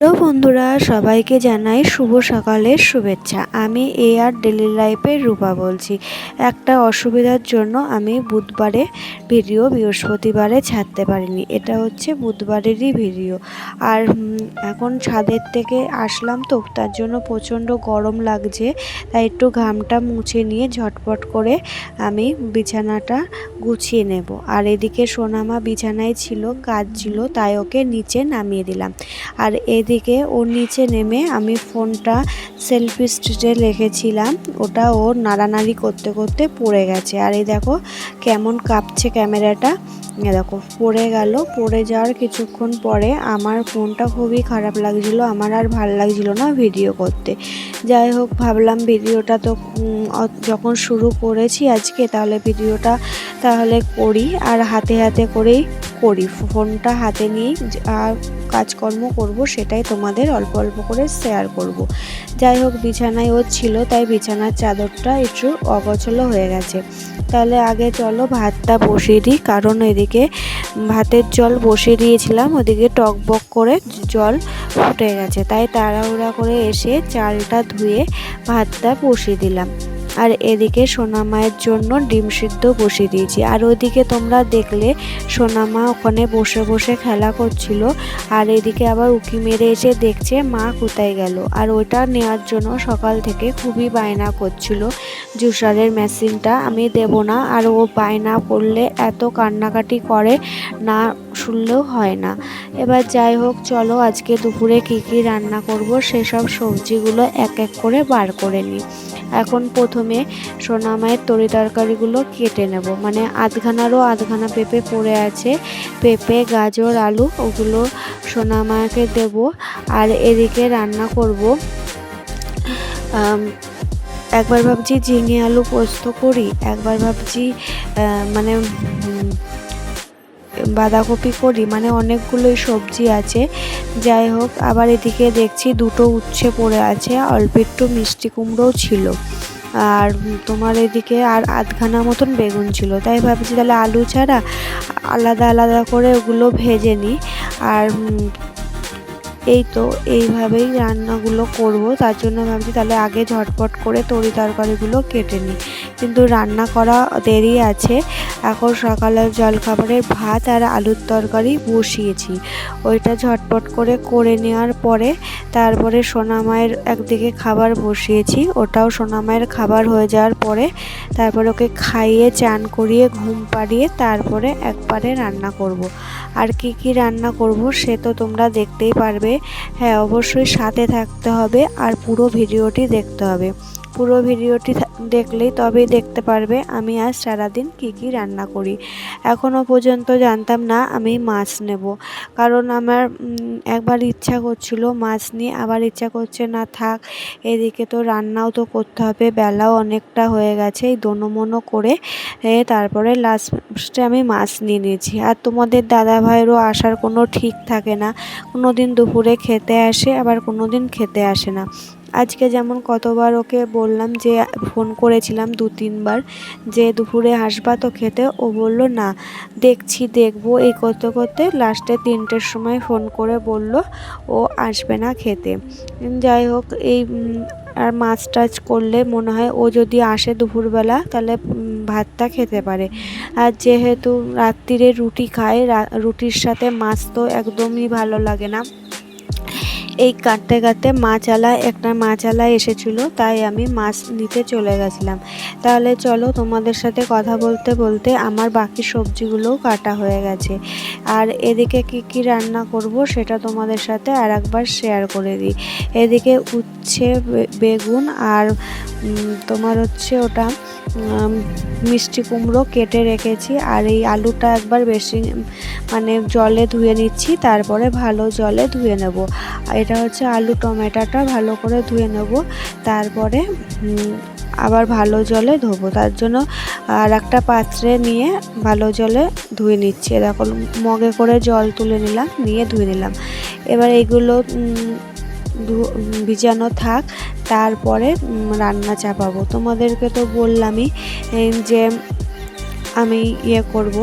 Hello বন্ধুরা, সবাইকে জানাই শুভ সকালের শুভেচ্ছা। আমি এ আর ডেলি লাইফের রূপা বলছি। একটা অসুবিধার জন্য আমি বুধবারে ভিডিও বৃহস্পতিবারে ছাড়তে পারিনি। এটা হচ্ছে বুধবারেরই ভিডিও। আর এখন ছাদের থেকে আসলাম তো, তার জন্য প্রচণ্ড গরম লাগছে। তাই একটু ঘামটা মুছে নিয়ে ঝটপট করে আমি বিছানাটা গুছিয়ে নেব। আর এদিকে সোনামা বিছানায় ছিল, কাজ ছিল, তাই ওকে নিচে নামিয়ে দিলাম। আর এ এদিকে ওর নিচে নেমে আমি ফোনটা সেলফি স্ট্রিটে রেখেছিলাম। ওটা ও নাড়ানাড়ি করতে করতে পড়ে গেছে। আর এই দেখো কেমন কাঁপছে ক্যামেরাটা। দেখো, পড়ে গেল। পড়ে যাওয়ার কিছুক্ষণ পরে আমার ফোনটা খুবই খারাপ লাগছিল। আমার আর ভালো লাগছিল না ভিডিও করতে। যাই হোক, ভাবলাম ভিডিওটা তো যখন শুরু করেছি আজকে, তাহলে ভিডিওটা তাহলে করি। আর হাতে হাতে করেই করি। ফোনটা হাতে নিয়েই আর কাজকর্ম করব, সেটাই তোমাদের অল্প অল্প করে শেয়ার করব। যাই হোক, বিছানায় ও ছিল, তাই বিছানার চাদরটা একটু অগচল হয়ে গেছে। তাহলে আগে চলো ভাতটা বসিয়ে দিই, কারণ এদিকে ভাতের জল বসিয়ে দিয়েছিলাম, ওদিকে টকবক করে জল ফুটে গেছে। তাই তাড়াহুড়া করে এসে চালটা ধুয়ে ভাতটা বসিয়ে দিলাম। আর এদিকে সোনামায়ের জন্য ডিম সিদ্ধ বসিয়ে দিয়েছি। আর ওদিকে তোমরা দেখলে সোনামা ওখানে বসে বসে খেলা করছিল। আর এদিকে আবার উকি মেরে এসে দেখছে মা কোথায় গেল। আর ওইটা নেওয়ার জন্য সকাল থেকে খুবই বায়না করছিল। জুসারের মেশিনটা আমি দেব না। আর ও বায়না করলে এত কান্নাকাটি করে না শুনলেও হয় না। এবার যাই হোক, চলো আজকে দুপুরে কী কী রান্না করব, সেসব সবজিগুলো এক এক করে বার করে নিই। এখন প্রথমে সোনামায়ের তরি তরকারিগুলো কেটে নেব। মানে আধখানারও আধখানা পেঁপে পড়ে আছে। পেঁপে, গাজর, আলু, ওগুলো সোনামাকে দেব। আর এদিকে রান্না করব। একবার ভাবছি ঝিঙে আলু পোস্ত করি, একবার ভাবছি মানে বাঁধাকপি করি মানে অনেকগুলোই সবজি আছে। যাই হোক, আবার এদিকে দেখছি দুটো উচ্ছে পড়ে আছে, অল্প একটু মিষ্টি কুমড়োও ছিল। আর তোমার এদিকে আর আধখানা মতন বেগুন ছিল। তাই ভাবছি তাহলে আলু ছাড়া আলাদা আলাদা করে ওগুলো ভেজে নিই। আর এই তো, এইভাবেই রান্নাগুলো করব। তার জন্য ভাবছি তাহলে আগে ঝটপট করে তরি তরকারিগুলো কেটে নিই। কিন্তু রান্না করা দেরি আছে। এখন সকালের জলখাবারের ভাত আর আলুর তরকারি বসিয়েছি। ওইটা ঝটপট করে করে নেওয়ার পরে তারপরে সোনামায়ের একদিকে খাবার বসিয়েছি। ওটাও সোনামায়ের খাবার হয়ে যাওয়ার পরে তারপরে ওকে খাইয়ে, চান করিয়ে, ঘুম পাড়িয়ে তারপরে একবারে রান্না করব। আর কি কি রান্না করব সে তো তোমরা দেখতেই পারবে। হ্যাঁ অবশ্যই সাথে থাকতে হবে আর পুরো ভিডিওটি দেখতে হবে। পুরো ভিডিওটি দেখলেই তবেই দেখতে পারবে আমি আজ সারাদিন কি কি রান্না করি। এখনও পর্যন্ত জানতাম না আমি মাছ নেব। কারণ আমার একবার ইচ্ছা করছিল মাছ নিয়ে, আবার ইচ্ছা করছে না থাক, এদিকে তো রান্নাও তো করতে হবে, বেলাও অনেকটা হয়ে গেছে, এই দোনোমনো করে তারপরে লাস্টে আমি মাছ নিয়ে নিয়েছি। আর তোমাদের দাদা ভাইয়েরও আসার কোনো ঠিক থাকে না। কোনো দিন দুপুরে খেতে আসে, আবার কোনো দিন খেতে আসে না। আজকে যেমন কতবার ওকে বললাম যে ফোন করেছিলাম দু, তিনবার যে দুপুরে আসবা তো খেতে, ও বলল, না, দেখছি, দেখব। এই করতে করতে লাস্টে তিনটের সময় ফোন করে বলল, ও আসবে না খেতে। যাই হোক, এই আর মাছ টাছ করলে মনে হয় ও যদি আসে দুপুরবেলা, তাহলে ভাতটা খেতে পারে। আর যেহেতু রাত্রিরে রুটি খায় রুটির সাথে মাছ তো একদমই ভালো লাগে না। এই কাটতে কাটতে মাছালায় একটা মাছালায় এসেছিল, তাই আমি মাছ নিতে চলে গেছিলাম। তাহলে চলো তোমাদের সাথে কথা বলতে বলতে আমার বাকি সবজিগুলোও কাটা হয়ে গেছে। আর এদিকে কি কি রান্না করব সেটা তোমাদের সাথে আর একবার শেয়ার করে দিই। এদিকে উচ্ছে বেগুন আর তোমার হচ্ছে ওটা মিষ্টি কুমড়ো কেটে রেখেছি। আর এই আলুটা একবার বেশি মানে জলে ধুয়ে নিচ্ছি, তারপরে ভালো জলে ধুয়ে নেব। এটা হচ্ছে আলু টমেটোটা ভালো করে ধুয়ে নেব। তারপরে আবার ভালো জলে ধোবো। তার জন্য আর একটা পাত্রে নিয়ে ভালো জলে ধুয়ে নিচ্ছি। এরকম মগে করে জল তুলে নিলাম, নিয়ে ধুয়ে নিলাম। এবার এইগুলো ভিজানো থাক, তারপরে রান্না চাপাবো। তোমাদেরকে তো বললামই যে আমি ইয়ে করব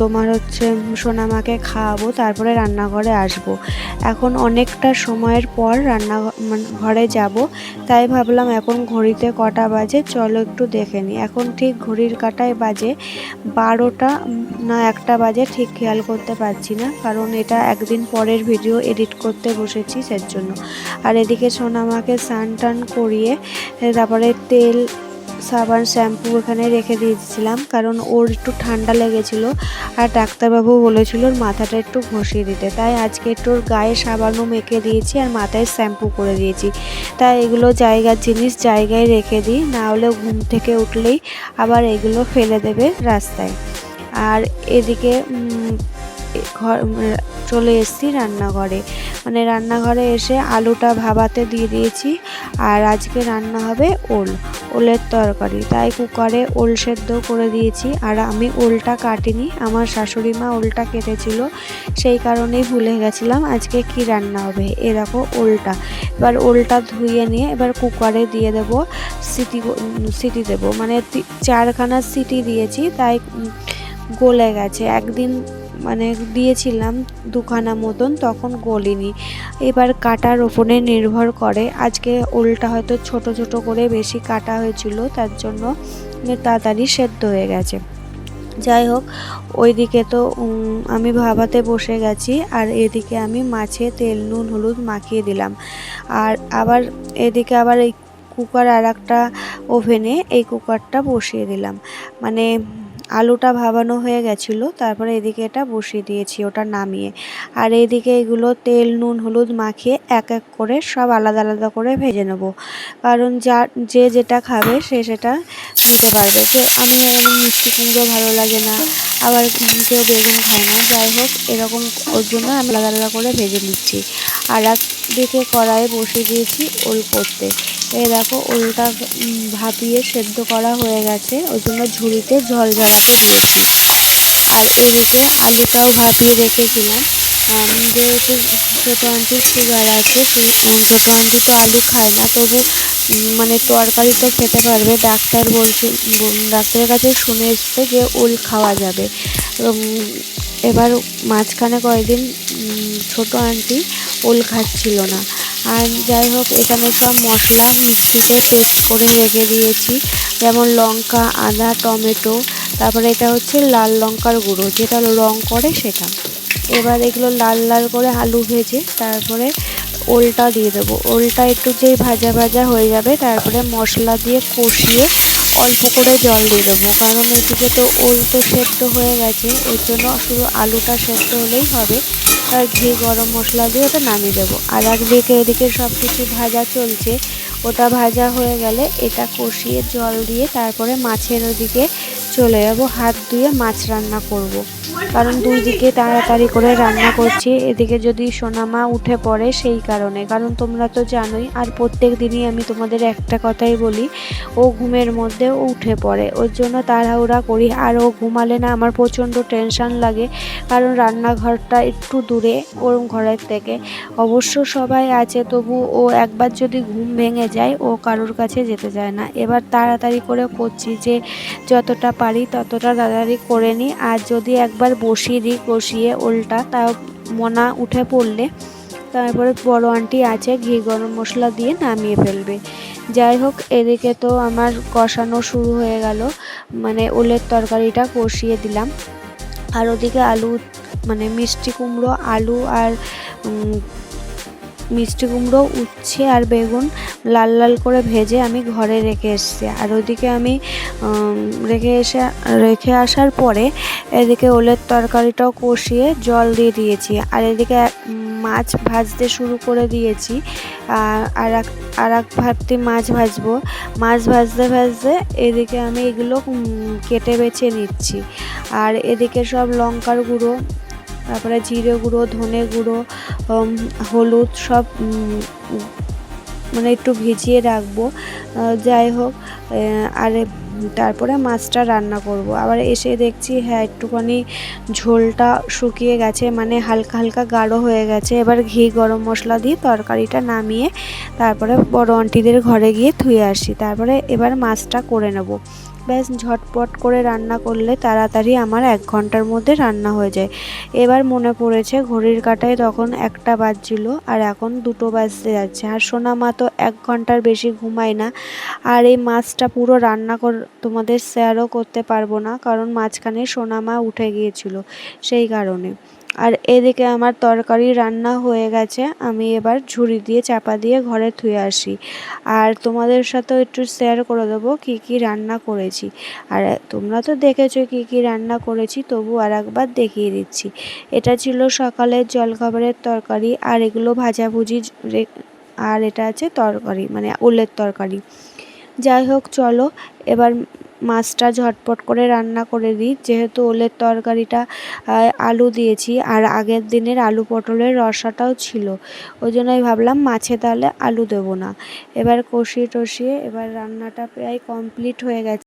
তোমার হচ্ছে সোনামাকে খাওয়াবো, তারপরে রান্নাঘরে আসব। এখন অনেকটা সময়ের পর রান্না ঘরে যাব, তাই ভাবলাম এখন ঘড়িতে কটা বাজে, চলো একটু দেখে নিই এখন ঠিক ঘড়ির কাটায় বাজে বারোটা না একটা বাজে, ঠিক খেয়াল করতে পারছি না, কারণ এটা একদিন পরের ভিডিও এডিট করতে বসেছি সের জন্য আর এদিকে সোনামাকে স্নান টান করিয়ে, তারপরে তেল সাবান, শ্যাম্পু এখানে রেখে দিয়েছিলাম, কারণ ওর একটু ঠান্ডা লেগেছিল আর ডাক্তারবাবু বলেছিল ওর মাথাটা একটু ঘষিয়ে দিতে। তাই আজকে একটু গায়ে সাবানও মেখে দিয়েছি আর মাথায় শ্যাম্পু করে দিয়েছি। তাই এগুলো জায়গার জিনিস জায়গায় রেখে দিই, না হলে ঘুম থেকে উঠলেই আবার এগুলো ফেলে দেবে রাস্তায়। আর এদিকে ঘর চলে এসেছি রান্নাঘরে। মানে রান্নাঘরে এসে আলুটা ভাবাতে দিয়ে দিয়েছি, আর আজকে রান্না হবে ওল, ওলের তরকারি। তাই কুকারে ওল সেদ্ধ করে দিয়েছি, আর আমি ওলটা কাটিনি। আমার শাশুড়ি মা ওলটা কেটেছিল, সেই কারণেই ভুলে গেছিলাম আজকে কি রান্না হবে। এ দেখো ওলটা। এবার ওলটা ধুয়ে নিয়ে এবার কুকারে দিয়ে দেব সিটি সিটি দেবো। মানে চারখানা সিটি দিয়েছি, তাই গলে গেছে। একদিন মানে দিয়েছিলাম দুখানা মতন, তখন গলিনি। এবার কাটার ওপরে নির্ভর করে। আজকে ওলটা হয়তো ছোট ছোট করে বেশি কাটা হয়েছিল, তার জন্য তাড়াতাড়ি সেদ্ধ হয়ে গেছে। যাই হোক, ওইদিকে তো আমি ভাবাতে বসে গেছি, আর এদিকে আমি মাছে তেল, নুন, হলুদ মাখিয়ে দিলাম। আর আবার এদিকে আবার এই কুকার আর একটা ওভেনে এই কুকারটা বসিয়ে দিলাম। মানে আলুটা ভাবানো হয়ে গেছিল, তারপরে এদিকে এটা বসিয়ে দিয়েছি ওটা নামিয়ে। আর এদিকে এগুলো তেল, নুন, হলুদ মাখিয়ে এক এক করে সব আলাদা আলাদা করে ভেজে নেব। কারণ যা, যে যেটা খাবে সে সেটা নিতে পারবে। যে আমি মিষ্টি কুমড়ো ভালো লাগে না, আবার কেউ বেগুন খায় না। যাই হোক, এরকম ওর জন্য আমি আলাদা আলাদা করে ভেজে নিচ্ছি। আর এক দিকে কড়াইয়ে বসিয়ে দিয়েছি ওল করতে। এই দেখো ওলটা ভাপিয়ে সেদ্ধ করা হয়ে গেছে। ওই জন্য ঝুড়িতে জল ঝরাতে দিয়েছি। আর এদিকে আলুটাও ভাপিয়ে রেখেছিলাম। যেহেতু ছোটো আন্টির সুগার আছে ছোটো আন্টি তো আলু খায় না, তবু মানে তরকারি তো খেতে পারবে। ডাক্তার বলছে ডাক্তারের কাছে শুনে এসছে যে ওল খাওয়া যাবে। এবার মাঝখানে কয়েকদিন ছোটো আন্টি ওল খাচ্ছিল না। আর যাই হোক এখানে সব মশলা মিক্সিতে পেস্ট করে রেখে দিয়েছি। যেমন লঙ্কা, আদা, টমেটো, তারপরে এটা হচ্ছে লাল লঙ্কার গুঁড়ো, যেটা রং করে সেটা। এবার এগুলো লাল লাল করে আলু ভেজে তারপরে ওলটা দিয়ে দেবো। ওলটা একটু যেই ভাজা ভাজা হয়ে যাবে, তারপরে মশলা দিয়ে কষিয়ে অল্প করে জল দিয়ে দেবো। কারণ এদিকে তো ওল তো সেদ্ধ হয়ে গেছে ওই জন্য শুধু আলুটা সেদ্ধ হলেই হবে। আর ঘি, গরম মশলা দিয়ে ওটা নামিয়ে দেবো। আর একদিকে এদিকে সব কিছু ভাজা চলছে। ওটা ভাজা হয়ে গেলে এটা কষিয়ে জল দিয়ে তারপরে মাছের ওদিকে চলে যাব, হাত ধুয়ে মাছ রান্না করব। কারণ দুই দিকে তাড়াতাড়ি করে রান্না করছি, এদিকে যদি সোনামা উঠে পড়ে সেই কারণে। কারণ তোমরা তো জানোই, আর প্রত্যেক দিনই আমি তোমাদের একটা কথাই বলি, ও ঘুমের মধ্যে ও উঠে পড়ে। ওর জন্য তাড়াহুড়া করি, আর ও ঘুমালে না আমার প্রচণ্ড টেনশন লাগে, কারণ রান্নাঘরটা একটু দূরে ওর ঘরের থেকে। অবশ্য সবাই আছে, তবু ও একবার যদি ঘুম ভেঙে যায়, ও কারোর কাছে যেতে চায় না। এবার তাড়াতাড়ি করে করছি যে, যতটা পারি, ততটা তাড়াতাড়ি করে নিই আর যদি একবার বসিয়ে দিই, কষিয়ে ওলটা, তা মনা উঠে পড়লে তারপরে বড় আন্টি আছে, ঘি গরম মশলা দিয়ে নামিয়ে ফেলবে। যাই হোক, এদিকে তো আমার কষানো শুরু হয়ে গেল। মানে ওলের তরকারিটা কষিয়ে দিলাম। আর ওদিকে আলু মানে মিষ্টি কুমড়ো, আলু আর মিষ্টি কুমড়ো, উচ্ছে আর বেগুন লাল লাল করে ভেজে আমি ঘরে রেখে এসেছি। আর ওদিকে আমি রেখে এসে, রেখে আসার পরে এদিকে ওলের তরকারিটাও কষিয়ে জল দিয়ে দিয়েছি। আর এদিকে মাছ ভাজতে শুরু করে দিয়েছি। আর এক আর এক ভাবটি মাছ ভাজবো। মাছ ভাজতে ভাজতে এদিকে আমি এগুলো কেটে বেছে নিচ্ছি। আর এদিকে সব লঙ্কার গুঁড়ো তারপরে জিরে গুঁড়ো, ধনে গুঁড়ো হলুদ সব মানে একটু ভিজিয়ে রাখব। যাই হোক আর তারপরে মাছটা রান্না করব। আবার এসে দেখছি হ্যাঁ একটুখানি ঝোলটা শুকিয়ে গেছে মানে হালকা হালকা গাঢ় হয়ে গেছে। এবার ঘি, গরম মশলা দিয়ে তরকারিটা নামিয়ে তারপরে বড় আন্টিদের ঘরে গিয়ে ধুয়ে আসি। তারপরে এবার মাছটা করে নেব। ব্যাস ঝটপট করে রান্না করলে তাড়াতাড়ি আমার এক ঘণ্টার মধ্যে রান্না হয়ে যায়। এবার মনে পড়েছে ঘড়ির কাঁটায় তখন একটা বাজছিল আর এখন দুটো বাজতে যাচ্ছে। আর সোনা মা তো এক ঘণ্টার বেশি ঘুমায় না। আর এই মাছটা পুরো রান্না কর তোমাদের শেয়ারও করতে পারব না কারণ মাঝখানে সোনা মা উঠে গিয়েছিল সেই কারণে। আর এদিকে আমার তরকারি রান্না হয়ে গেছে। আমি এবার ঝুড়ি দিয়ে চাপা দিয়ে ঘরে ধুয়ে আসি। আর তোমাদের সাথেও একটু শেয়ার করে দেবো কী কী রান্না করেছি। আর তোমরা তো দেখেছ কী কী রান্না করেছি, তবু আর একবার দেখিয়ে দিচ্ছি। এটা ছিল সকালের জলখাবারের তরকারি, আর এগুলো ভাজাভুজি আর এটা আছে তরকারি মানে ওলের তরকারি। যাই হোক, চলো, এবার মাছটা ঝটপট করে রান্না করে দিই। যেহেতু ওলের তরকারিটা আলু দিয়েছি, আর আগের দিনের আলু পটলের রসাটাও ছিল। ওই জন্যই ভাবলাম মাছে তাহলে আলু দেবো না। এবার কষিয়ে টষিয়ে এবার রান্নাটা প্রায় কমপ্লিট হয়ে গেছে।